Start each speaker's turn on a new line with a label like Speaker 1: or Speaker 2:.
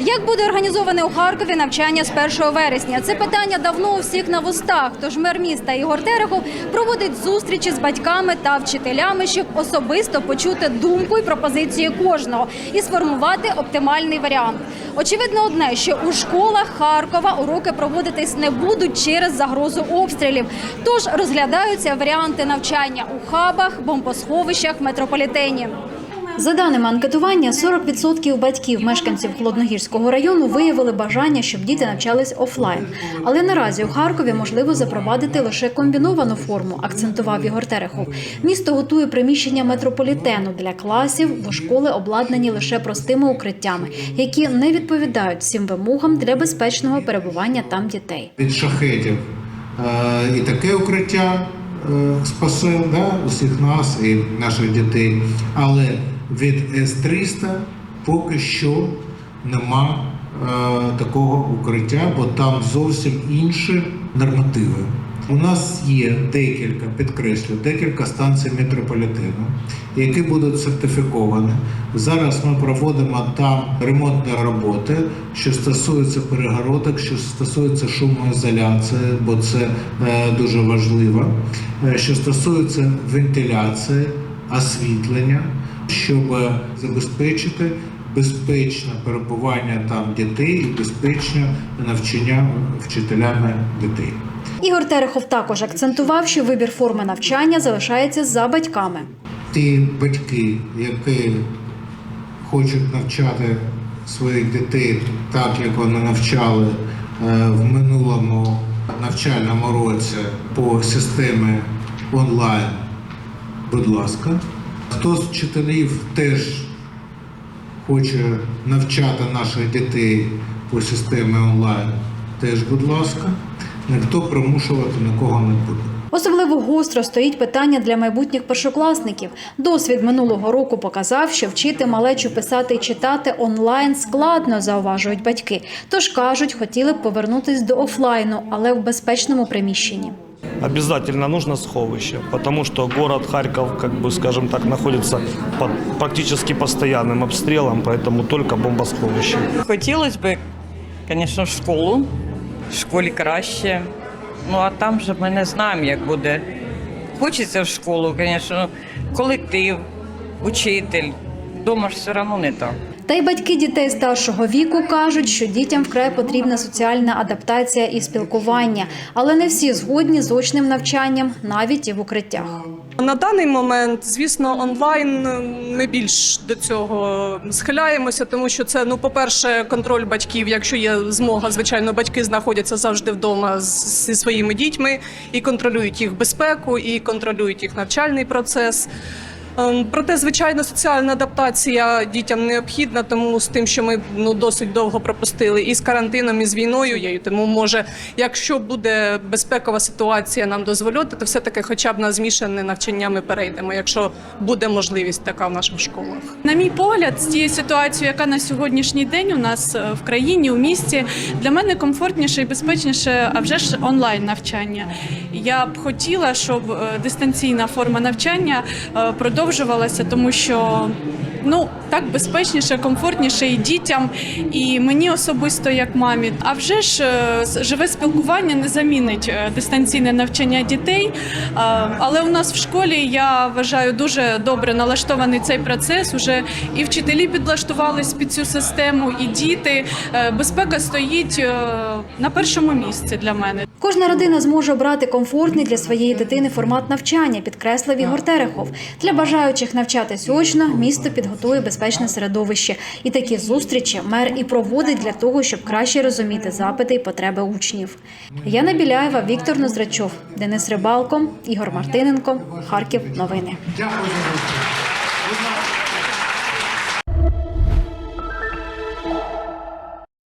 Speaker 1: Як буде організоване у Харкові навчання з 1 вересня? Це питання давно у всіх на вустах. Тож мер міста Ігор Терехов проводить зустрічі з батьками та вчителями, щоб особисто почути думку і пропозиції кожного і сформувати оптимальний варіант. Очевидно, одне, що у школах Харкова уроки проводитись не будуть через загрозу обстрілів. Тож розглядаються варіанти навчання у хабах, бомбосховищах, метрополітені. За даними анкетування, 40% батьків мешканців Холодногірського району виявили бажання, щоб діти навчались офлайн. Але наразі у Харкові можливо запровадити лише комбіновану форму, акцентував Ігор Терехов. Місто готує приміщення метрополітену для класів, бо школи обладнані лише простими укриттями, які не відповідають всім вимогам для безпечного перебування там дітей.
Speaker 2: від шахетів. Е, І таке укриття е, спасе да, усіх нас і наших дітей. Але від С-300 поки що нема е, такого укриття, бо там зовсім інші нормативи. У нас є декілька, підкреслю, декілька станцій метрополітену, які будуть сертифіковані. Зараз ми проводимо там ремонтні роботи, що стосуються перегородок, що стосується шумоізоляції, бо це е, дуже важливо. Е, Що стосується вентиляції, освітлення, щоб забезпечити безпечне перебування там дітей і безпечне навчання вчителями дітей.
Speaker 1: Ігор Терехов також акцентував, що вибір форми навчання залишається за батьками.
Speaker 2: ті батьки, які хочуть навчати своїх дітей так, як вони навчали е, в минулому навчальному році по системі онлайн, будь ласка. Хто з вчителів теж хоче навчати наших дітей по системі онлайн, теж, будь ласка, ніхто примушувати нікого не буде.
Speaker 1: Особливо гостро стоїть питання для майбутніх першокласників. Досвід минулого року показав, що вчити малечу писати і читати онлайн складно, зауважують батьки. Тож кажуть, хотіли б повернутись до офлайну, але в безпечному приміщенні.
Speaker 3: Обязательно нужно сховище, потому что город Харьков, как бы, скажем так, находится под практически постоянным обстрелом, поэтому только бомбосховище.
Speaker 4: Хотілося б, звісно, в школу. В школі краще. Ну а там же ми не знаємо, як буде. Хочеться в школу, звісно, колектив, учитель. Дома ж все одно не так.
Speaker 1: Та й батьки дітей старшого віку кажуть, що дітям вкрай потрібна соціальна адаптація і спілкування, але не всі згодні з очним навчанням, навіть і в укриттях.
Speaker 5: На даний момент, звісно, онлайн ми більш до цього схиляємося, тому що це, ну, по-перше, контроль батьків. Якщо є змога, звичайно, батьки знаходяться завжди вдома зі своїми дітьми і контролюють їх безпеку, і контролюють їх навчальний процес. Ем, Проте, звичайно, соціальна адаптація дітям необхідна, тому з тим, що ми ну досить довго пропустили і з карантином, і з війною. Тому може, якщо буде безпекова ситуація нам дозволяти, то все таки, хоча б на змішане навчання ми перейдемо, якщо буде можливість така в наших школах.
Speaker 6: На мій погляд, з тією ситуацією, яка на сьогоднішній день у нас е, в країні, у місті, для мене комфортніше і безпечніше, а вже ж онлайн навчання. Я б хотіла, щоб е, дистанційна форма навчання е, продовжувалася, тому що ну так безпечніше, комфортніше і дітям, і мені особисто як мамі. А вже ж е, живе спілкування не замінить е, дистанційне навчання дітей. Е, Але у нас в школі я вважаю дуже добре налаштований цей процес. Уже і вчителі підлаштувались під цю систему, і діти. Безпека стоїть на першому місці для мене.
Speaker 1: Кожна родина зможе обрати комфортний для своєї дитини формат навчання, підкреслив Ігор Терехов. Для бажаючих навчатись очно місто підготує безпечне середовище. І такі зустрічі мер і проводить для того, щоб краще розуміти запити і потреби учнів. Яна Біляєва, Віктор Ноздрачов, Денис Рибалко, Ігор Мартиненко, Харків. Новини.